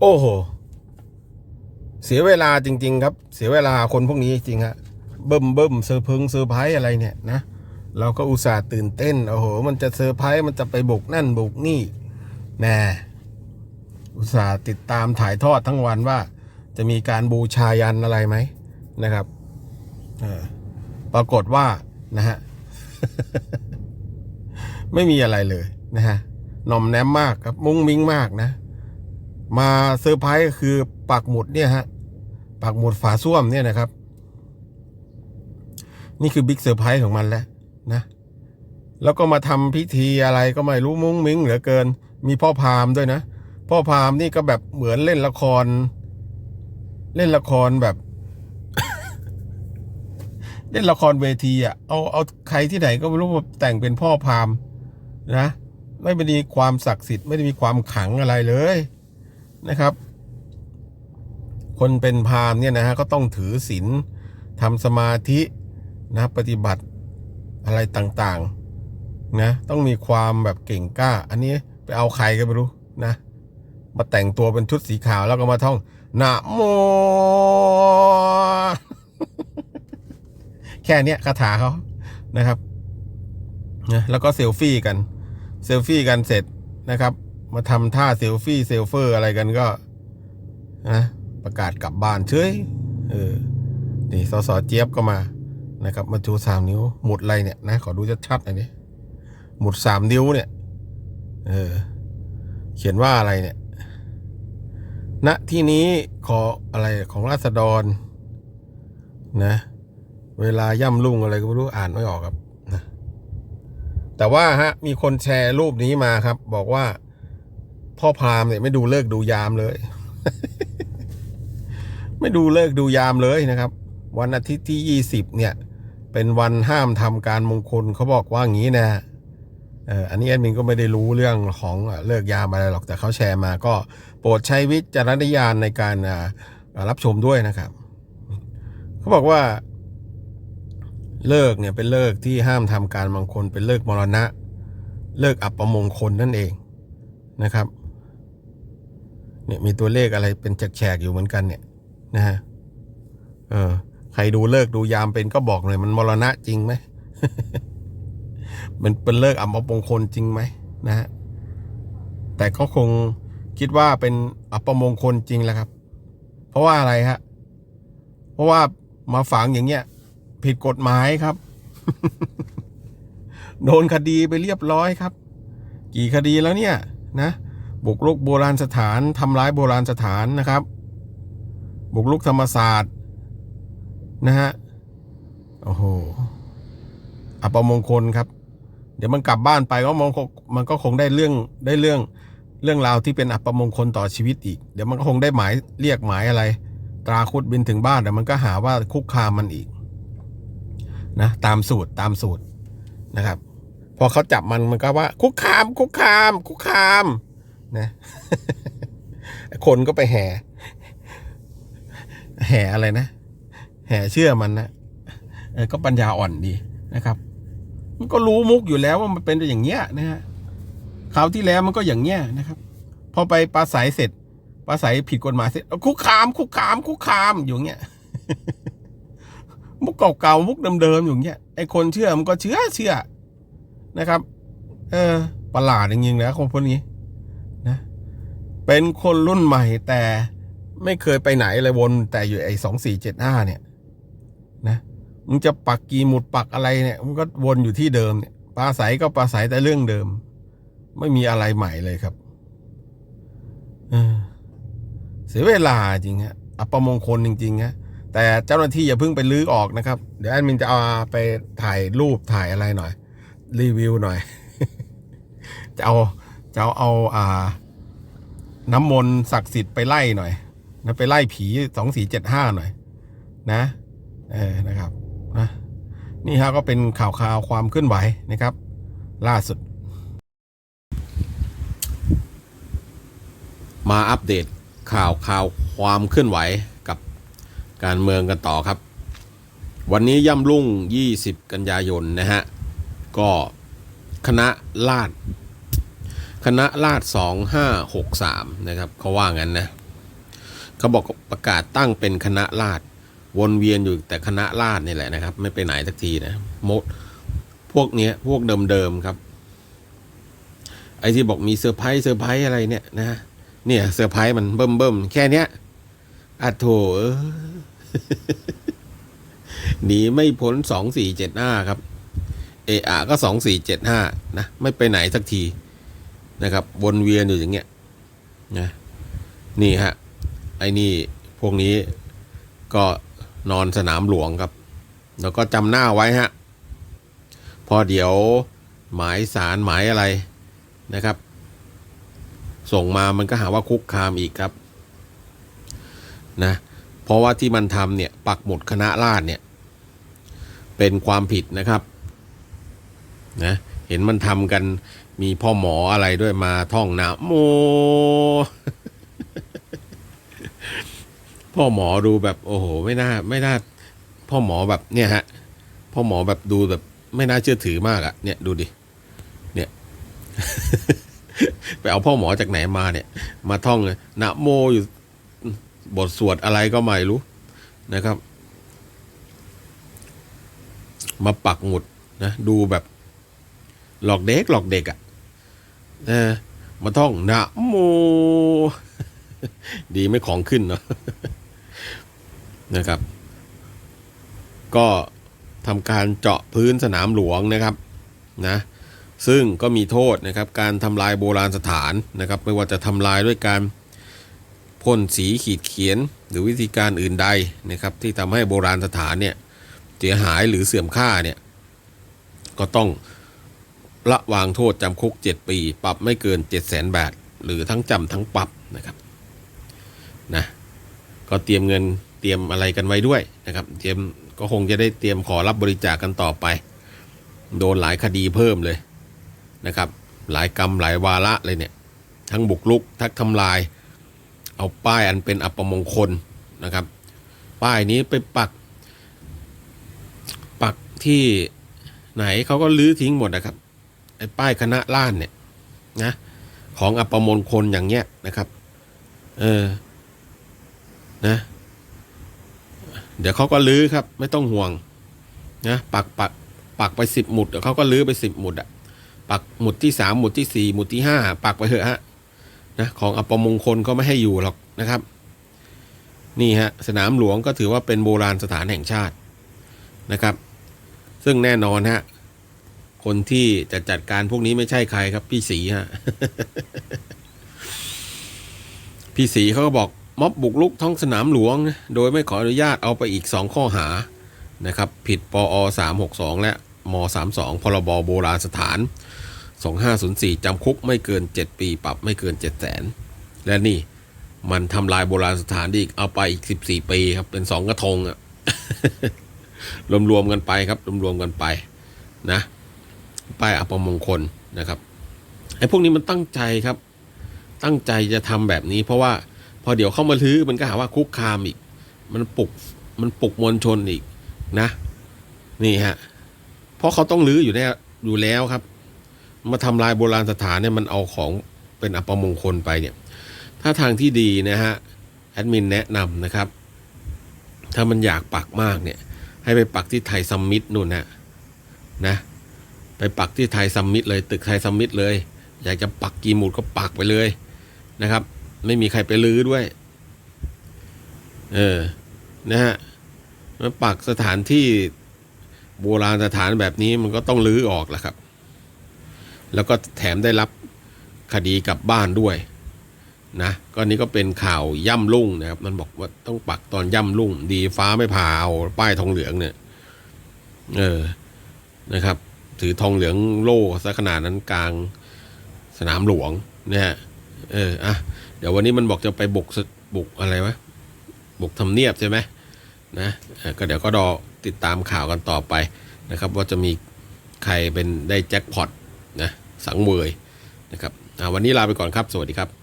โอ้โห เสียเวลาจริง ๆ ครับ เสียเวลาคนพวกนี้จริงฮะเบิ่มเบิ่มเซอร์เพิงเซอร์ไพรส์อะไรเนี่ยนะเราก็อุตส่าห์ตื่นเต้นโอ้โห มันจะเซอร์ไพรส์มันจะไปบุกนั่นบุกนี่แน่อุตส่าห์ติดตามถ่ายทอดทั้งวันว่า จะมีการบูชายันอะไรไหมนะครับปรากฏว่านะฮะไม่มีอะไรเลยนะฮะหน่อมแนมมากครับ มุ้งมิ้งมากนะ มาเซอร์ไพรส์คือปักหมุดเนี่ยฮะปักหมุดฝาส้วมเนี่ยนะครับ นี่คือบิ๊กเซอร์ไพรส์ของมันแล้วนะ แล้วก็มาทำพิธีอะไรก็ไม่รู้มุ้งมิ้งเหลือเกิน มีพ่อพามด้วยนะ พ่อพามนี่ก็แบบเหมือนเล่นละคร เล่นละครแบบ เล่นละครเวทีอะเอาเอาใครที่ไหนก็ไม่รู้มาแต่งเป็นพ่อพามนะไม่ได้มีความศักดิ์สิทธิ์ไม่ได้มีความขังอะไรเลย นะครับ คนเป็นพราหมณ์เนี่ยนะฮะก็ต้องถือศีลทำสมาธินะปฏิบัติอะไรต่างๆนะต้องมีความแบบเก่งกล้า อันนี้ไปเอาใครก็ไม่รู้นะมาแต่งตัวเป็นชุดสีขาวแล้วก็มาท่องนะโม แค่เนี้ยคาถาเขานะครับนะแล้วก็เซลฟี่กัน เซลฟี่กันเสร็จนะครับ มาทำท่าเซลฟี่เซลเฟอร์อะไรกันก็นะประกาศกลับบ้านเฉยเออนี่สสเจี๊ยบก็มานะครับ มาชูสามนิ้ว หมุดอะไรเนี่ยนะ ขอดูชัดๆหน่อยดิหมุดสามนิ้วเนี่ย เออ เขียนว่าอะไรเนี่ยณที่นี้ขออะไรของราษฎร นะ เวลาย่ำลุ่งอะไรก็ไม่รู้อ่านไม่ออกครับนะแต่ว่าฮะ มีคนแชร์รูปนี้มาครับ บอกว่า พ่อพรามเนี่ยไม่ดูเลิกดูยามเลย ไม่ดูเลิกดูยามเลยนะครับ วันอาทิตย์ที่ยี่สิบเนี่ย เป็นวันห้ามทำการมงคลเขาบอกว่าอย่างนี้นะเอออันนี้แอดมินก็ไม่ได้รู้เรื่องของเลิกยามอะไรหรอกแต่เขาแชร์มา ก็โปรดใช้วิจารณญาณในการรับชมด้วยนะครับเขาบอกว่า เลิกเนี่ยเป็นเลิกที่ห้ามทำการมงคลเป็นเลิกมรณะ เลิกอัปมงคลนั่นเองนะครับ เนี่ยมีตัวเลขอะไรเป็นแฉกๆอยู่เหมือนกันเนี่ยนะฮะเออใครดูเลิกดูยามเป็นก็บอกหน่อยมันมรณะจริงไหมมันเป็นเลิกอัปมงคลจริงไหมนะฮะแต่ก็คงคิดว่าเป็นอัปมงคลจริงแหละครับ เพราะว่าอะไรฮะเพราะว่ามาฝังอย่างเงี้ย ผิดกฎหมายครับ โดนคดีไปเรียบร้อยครับ กี่คดีแล้วเนี่ย นะ บุกรุกโบราณสถานทำร้ายโบราณสถานนะครับ บุกรุกธรรมศาสตร์นะฮะโอ้โหอัปมงคลครับ เดี๋ยวมันกลับบ้านไปก็มันคงมันก็คงได้เรื่องได้เรื่องเรื่องราวที่เป็นอัปมงคลต่อชีวิตอีก เดี๋ยวมันก็คงได้หมายเรียกหมายอะไร ตราคุดบินถึงบ้านแต่มันก็หาว่าคุกคามมันอีกนะตามสูตรตามสูตรนะครับ พอเขาจับมันมันก็ว่าคุกคามคุกคาม คุกคาม นะ คนก็ไปแห่ แห่อะไรนะ แห่เชื่อมันนะเออก็ปัญญาอ่อนดีนะครับ มันก็รู้มุกอยู่แล้วว่ามันเป็นอย่างเงี้ยนะฮะคราวที่แล้วมันก็อย่างเงี้ยนะครับ พอไปปลาใสเสร็จปลาใสผิดกฎหมายเสร็จคุกคาม คุกคาม คุกคามอยู่อย่างเงี้ยมุกเก่าๆมุกเดิมๆอย่างเงี้ยไอคนเชื่อมันก็เชื่อเชื่อนะครับ เออประหลาดจริงๆนะคนพวกนี้ เป็นคนรุ่นใหม่แต่ไม่เคยไปไหนเลยวน แต่อยู่ไอ้สองสี่เจ็ดห้าเนี่ย นะมึงจะปักกีหมุดปักอะไรเนี่ยมันก็วนอยู่ที่เดิมเนี่ยปลาใสก็ปลาใสแต่เรื่องเดิม ไม่มีอะไรใหม่เลยครับเสียเวลาจริงฮะอัปมงคลจริงๆฮะแต่เจ้าหน้าที่อย่าเพิ่งไปลื้อออกนะครับ เดี๋ยวแอดมินจะเอาไปถ่ายรูปถ่ายอะไรหน่อย รีวิวหน่อย จะเอาจะเอาเอาอ่า น้ำมนต์ศักดิ์สิทธิ์ไปไล่หน่อยนะไปไล่ผีสองสี่เจ็ดห้าหน่อย นะเออนะครับนะนี่ฮะก็เป็นข่าวข่าวความเคลื่อนไหวนะครับ ล่าสุด มาอัปเดตข่าวข่าวความเคลื่อนไหวกับการเมืองกันต่อครับ วันนี้ย่ำรุ่ง 20 กันยายนนะฮะ ก็คณะลาด คณะลาด2563 นะครับเขาว่างั้นนะเขาบอกประกาศตั้งเป็นคณะราษฎรวนเวียนอยู่แต่คณะราษฎรนี่แหละนะครับ ไม่ไปไหนสักทีนะมดพวกเนี้ยพวกเดิมๆครับ ไอ้ที่บอกมีเซอร์ไพรส์เซอร์ไพรส์อะไรเนี่ยนะเนี่ยเซอร์ไพรส์มันเบิ่มเบิ่มๆแค่เนี้ยอะโถหนีไม่พ้นสองสี่เจ็ดห้าครับ เออะก็สองสี่เจ็ดห้านะ ไม่ไปไหนสักที นะครับวนเวียนอยู่อย่างเงี้ยนะนี่ฮะไอ้นี่พวกนี้ก็นอนสนามหลวงครับ แล้วก็จำหน้าไว้ฮะพอเดี๋ยวหมายสารหมายอะไรนะครับ ส่งมามันก็หาว่าคุกคามอีกครับนะเพราะว่าที่มันทำเนี่ยปักหมุดคณะราษฎรเนี่ย เป็นความผิดนะครับนะ เห็นมันทำกันมีพ่อหมออะไรด้วยมาท่องนะโม พ่อหมอดูแบบ โอ้โห ไม่น่า ไม่น่า พ่อหมอแบบเนี่ยฮะ พ่อหมอแบบดูแบบ ไม่น่าเชื่อถือมากอะเนี่ยดูดิ เนี่ย ไปเอาพ่อหมอจากไหนมาเนี่ย มาท่องเลยนะโมอยู่บทสวดอะไรก็ไม่รู้นะครับ มาปักหมุดนะ ดูแบบ หลอกเด็กหลอกเด็กอะ่ะเออมาท่องนะโม ดีไม่ของขึ้นเนาะนะครับ ก็ทำการเจาะพื้นสนามหลวงนะครับนะซึ่งก็มีโทษนะครับการทำลายโบราณสถานนะครับ ไม่ว่าจะทำลายด้วยการพ่นสีขีดเขียนหรือวิธีการอื่นใดนะครับ ที่ทำให้โบราณสถานเนี่ยเสียหายหรือเสื่อมค่าเนี่ยก็ต้อง ละวางโทษจำคุก 7 ปี ปรับไม่เกิน 7 0 0 0 0 0 บาท หรือทั้งจำทั้งปรับนะครับนะก็เตรียมเงินเตรียมอะไรกันไว้ด้วยนะครับ เตรียมก็คงจะได้เตรียมขอรับบริจาคกันต่อไป โดนหลายคดีเพิ่มเลยนะครับ หลายกรรมหลายวาระเลยเนี่ย ทั้งบุกลุก ทั้งทำลาย เอาป้ายอันเป็นอัปมงคลนะครับ ป้ายนี้ไปปัก ปักที่ไหนเขาก็ลื้อทิ้งหมดนะครับ ไอ้ป้ายคณะล้านเนี่ยนะของอัปมงคลอย่างเงี้ยนะครับ เออนะเดี๋ยวเขาก็ลื้อครับ ไม่ต้องห่วงนะปักปักปักไปสิบหมุดเดี๋ยวเขาก็ลื้อไปสิบหมุดอะปักหมุดที่สามหมุดที่สี่หมุดที่ห้าปักไปเถอะฮะนะของอัปมงคลเขาไม่ให้อยู่หรอกนะครับ นี่ฮะสนามหลวงก็ถือว่าเป็นโบราณสถานแห่งชาตินะครับ ซึ่งแน่นอนฮะ คนที่จะจัดการพวกนี้ไม่ใช่ใครครับ พี่สีฮะ พี่สีเขาก็บอกม็อบบุกลุกท้องสนามหลวง โดยไม่ขออนุญาตเอาไปอีกสองข้อหานะครับ ผิดปอ362 และม32พรบโบราณสถาน 2504จำคุกไม่เกิน 7 ปีปรับไม่เกิน 7 0 0 0 0 0และนี่มันทำลายโบราณสถานอีกเอาไปอีก 14 ปีครับ เป็นสองกระทงอะรวมๆกันไปครับ รวมๆกันไปนะ ป้ายอัปมงคลนะครับไอ้พวกนี้มันตั้งใจครับ ตั้งใจจะทำแบบนี้ เพราะว่าพอเดี๋ยวเข้ามาลื้อมันก็หาว่าคุกคามอีก มันปลุกมันปลุกมวลชนอีกนะ นี่ฮะเพราะเขาต้องลื้ออยู่แล้วอยู่แล้วครับ มาทำลายโบราณสถานเนี่ยมันเอาของเป็นอัปมงคลไปเนี่ย ถ้าทางที่ดีนะฮะแอดมินแนะนำนะครับ ถ้ามันอยากปักมากเนี่ย ให้ไปปักที่ไทยซัมมิตนู่นนะนะ ไปปักที่ไทยซัมมิตเลยตึกไทยซัมมิตเลย อยากจะปักกี่หมุดก็ปักไปเลยนะครับ ไม่มีใครไปลื้อด้วย เออนะฮะมาปักสถานที่โบราณสถานแบบนี้มันก็ต้องลื้อออกแหละครับ แล้วก็แถมได้รับคดีกลับบ้านด้วยนะก็นี้ก็เป็นข่าวย่ำรุ่งนะครับ มันบอกว่าต้องปักตอนย่ำรุ่ง ดีฟ้าไม่ผ่าเอาป้ายทองเหลืองเนี่ย เออนะครับ ถือทองเหลืองโล่ซะขนาดนั้นกลางสนามหลวงนะฮะเอออะเดี๋ยววันนี้มันบอกจะไปบุกบุกอะไรวะบุกทำเนียบใช่ไหมนะก็เดี๋ยวก็รอติดตามข่าวกันต่อไปนะครับ ว่าจะมีใครเป็นได้แจ็คพอตนะสังเวยนะครับวันนี้ลาไปก่อนครับ สวัสดีครับ